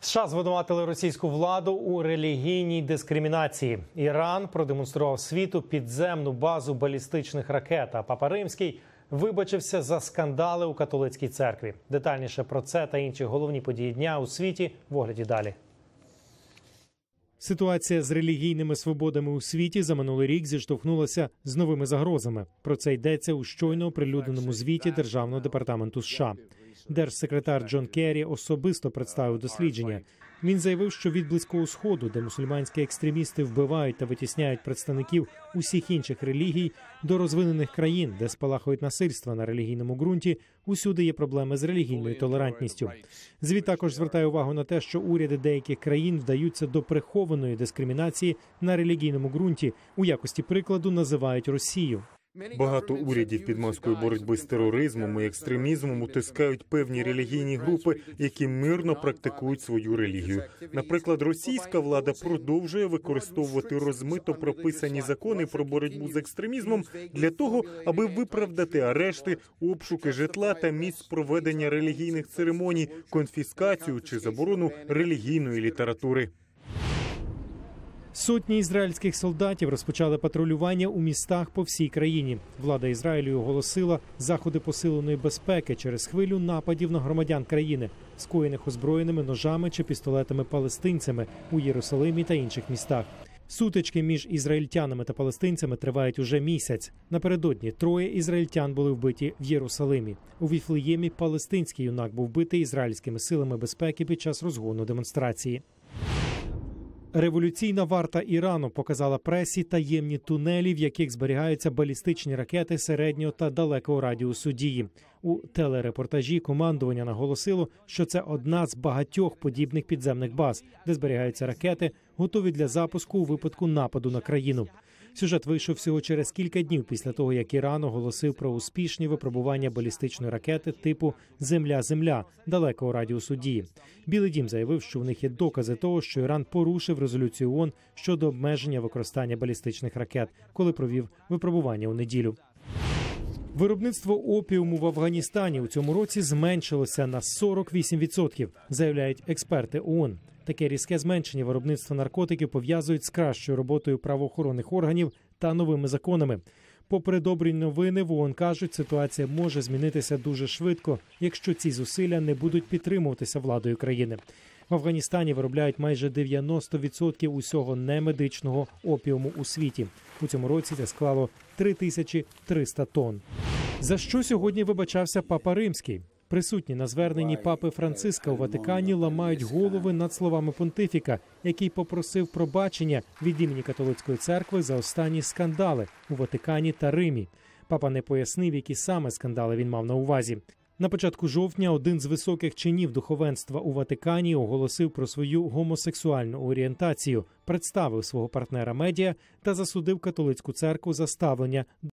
США звинуватили російську владу у релігійній дискримінації. Іран продемонстрував світу підземну базу балістичних ракет. А Папа Римський вибачився за скандали у католицькій церкві. Детальніше про це та інші головні події дня у світі в огляді далі. Ситуація з релігійними свободами у світі за минулий рік зіштовхнулася з новими загрозами. Про це йдеться у щойно оприлюдненому звіті Державного департаменту США. Держсекретар Джон Керрі особисто представив дослідження. Він заявив, що від близького сходу, де мусульманські екстремісти вбивають та витісняють представників усіх інших релігій, до розвинених країн, де спалахують насильства на релігійному ґрунті, усюди є проблеми з релігійною толерантністю. Звіт також звертає увагу на те, що уряди деяких країн вдаються до прихованої дискримінації на релігійному ґрунті. У якості прикладу називають Росію. Багато урядів під маскою боротьби з тероризмом і екстремізмом утискають певні релігійні групи, які мирно практикують свою релігію. Наприклад, російська влада продовжує використовувати розмито прописані закони про боротьбу з екстремізмом для того, аби виправдати арешти, обшуки житла та місць проведення релігійних церемоній, конфіскацію чи заборону релігійної літератури. Сотні ізраїльських солдатів розпочали патрулювання у містах по всій країні. Влада Ізраїлю оголосила заходи посиленої безпеки через хвилю нападів на громадян країни, скоєних озброєними ножами чи пістолетами палестинцями у Єрусалимі та інших містах. Сутички між ізраїльтянами та палестинцями тривають уже місяць. Напередодні троє ізраїльтян були вбиті в Єрусалимі. У Віфлеємі палестинський юнак був вбитий ізраїльськими силами безпеки під час розгону демонстрації. Революційна варта Ірану показала пресі таємні тунелі, в яких зберігаються балістичні ракети середнього та далекого радіусу дії. У телерепортажі командування наголосило, що це одна з багатьох подібних підземних баз, де зберігаються ракети, готові для запуску у випадку нападу на країну. Сюжет вийшов всього через кілька днів після того, як Іран оголосив про успішні випробування балістичної ракети типу Земля-Земля далекого радіусу дії. Білий дім заявив, що в них є докази того, що Іран порушив резолюцію ООН щодо обмеження використання балістичних ракет, коли провів випробування у неділю. Виробництво опіуму в Афганістані у цьому році зменшилося на 48%, заявляють експерти ООН. Таке різке зменшення виробництва наркотиків пов'язують з кращою роботою правоохоронних органів та новими законами. Попри добрі новини, в ООН кажуть, ситуація може змінитися дуже швидко, якщо ці зусилля не будуть підтримуватися владою країни. В Афганістані виробляють майже 90% усього немедичного опіуму у світі. У цьому році це склало 3300 тонн. За що сьогодні вибачався папа римський? Присутні на зверненні папи Франциска у Ватикані ламають голови над словами понтифіка, який попросив пробачення від імені католицької церкви за останні скандали у Ватикані та Римі. Папа не пояснив, які саме скандали він мав на увазі. На початку жовтня один з високих чинів духовенства у Ватикані оголосив про свою гомосексуальну орієнтацію, представив свого партнера медіа та засудив католицьку церкву за ставлення